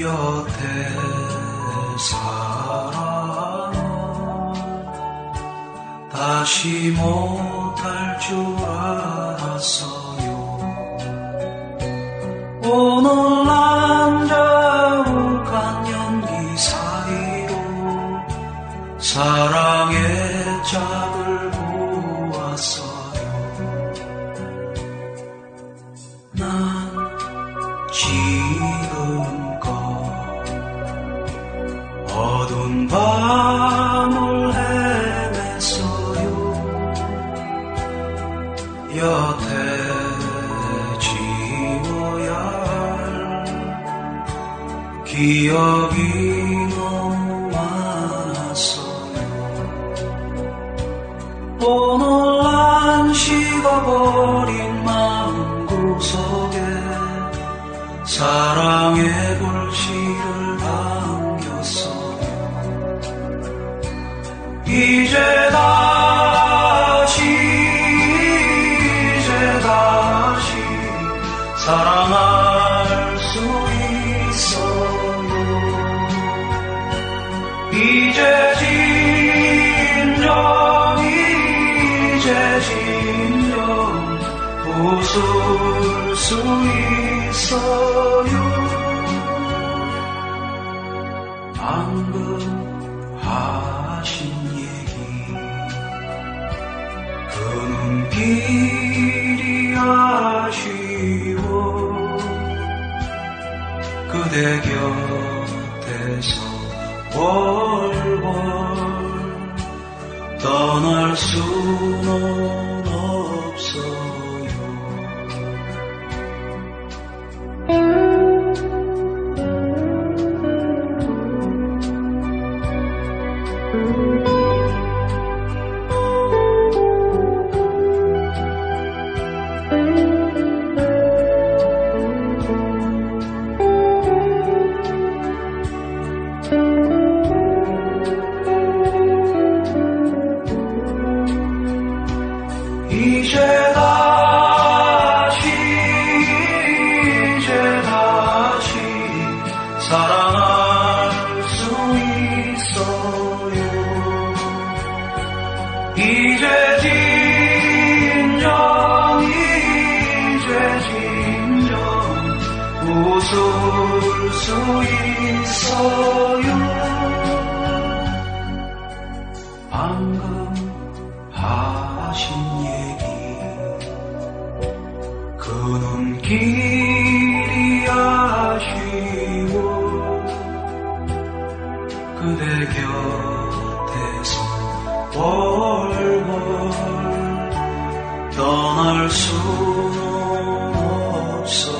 여태 사랑은 다시 못할 줄 알았어요. 오늘 남자욱한 연기 사이로 사랑의 짝 어두운 밤을 헤맸어요. 여태 지워야 할 기억이 너무 많았어요. 오늘 난 식어버린 마음 구석에 사랑의 불씨를 담 수 있어요. 방금 하신 길이 아쉬워 그대 곁에서 월월 떠날 수는 없어 웃을 수 있어요. 방금 하신 얘기 그 눈길이 아쉬워. 그대 곁에서 월월 떠날 수는 없어